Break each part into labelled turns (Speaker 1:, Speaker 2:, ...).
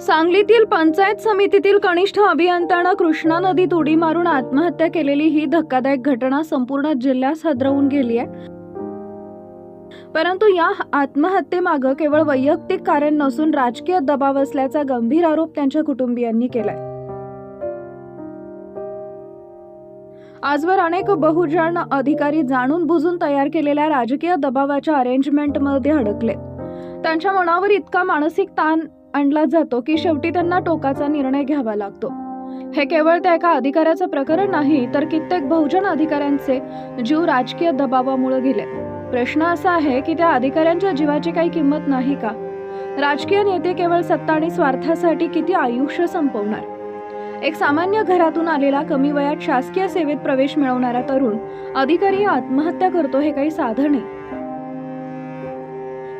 Speaker 1: सांगलीतील पंचायत समितीतील कनिष्ठ अभियंत्यानं कृष्णा नदीत उडी मारून आत्महत्या केलेली ही धक्कादायक घटना संपूर्ण जिल्ह्यास हदरवून गेली आहे. परंतु या आत्महत्येमागं केवळ वैयक्तिक कारण नसून राजकीय दबाव असल्याचा गंभीर आरोप त्यांच्या कुटुंबियांनी केलाय. आजवर अनेक बहुजन अधिकारी जाणून बुजून तयार केलेल्या राजकीय दबावाच्या अरेंजमेंटमध्ये अडकले त्यांच्या मनावर इतका मानसिक ताण आणला जातो की शेवटी त्यांना टोकाचा निर्णय घ्यावा लागतो. हे केवळ त्या एका अधिकाऱ्याचं प्रकरण नाही तर कित्येक बहुजन अधिकाऱ्यांचे जीव राजकीय दबावामुळे गेले. प्रश्न असा आहे की त्या अधिकाऱ्यांच्या जीवाची काही किंमत नाही का? राजकीय नेते केवळ सत्ता आणि स्वार्थासाठी किती आयुष्य संपवणार? एक सामान्य घरातून आलेला कमी वयात शासकीय सेवेत प्रवेश मिळवणारा तरुण अधिकारी आत्महत्या करतो हे काही साधं नाही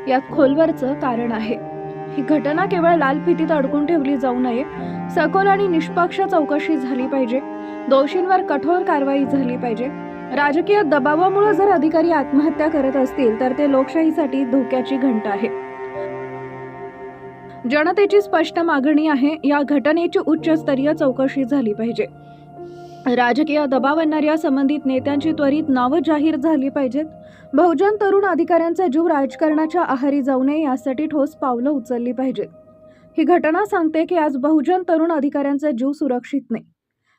Speaker 1: यात खोलवरचं कारण आहे. ही घटना केवळ लाल फितीत अडकून ठेवली जाऊ नये. सखोल आणि निष्पक्ष चौकशी झाली पाहिजे. दोषींवर कठोर कारवाई झाली पाहिजे. राजकीय दबावामुळे जर अधिकारी आत्महत्या करत असतील तर ते लोकशाहीसाठी धोक्याची घंट आहे. जनतेची स्पष्ट मागणी आहे या घटनेची उच्चस्तरीय चौकशी झाली पाहिजे. राजकीय दबाव आणणाऱ्या संबंधित नेत्यांची त्वरित नावं जाहीर झाली पाहिजेत. बहुजन तरुण अधिकाऱ्यांचा जीव राजकारणाच्या आहारी जाऊ नये यासाठी ठोस पावलं उचलली पाहिजेत. ही घटना सांगते की आज बहुजन तरुण अधिकाऱ्यांचा जीव सुरक्षित नाही.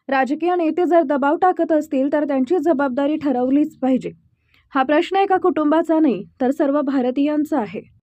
Speaker 1: राजकीय नेते जर दबाव टाकत असतील तर त्यांची जबाबदारी ठरवलीच पाहिजे. हा प्रश्न एका कुटुंबाचा नाही तर सर्व भारतीयांचा आहे.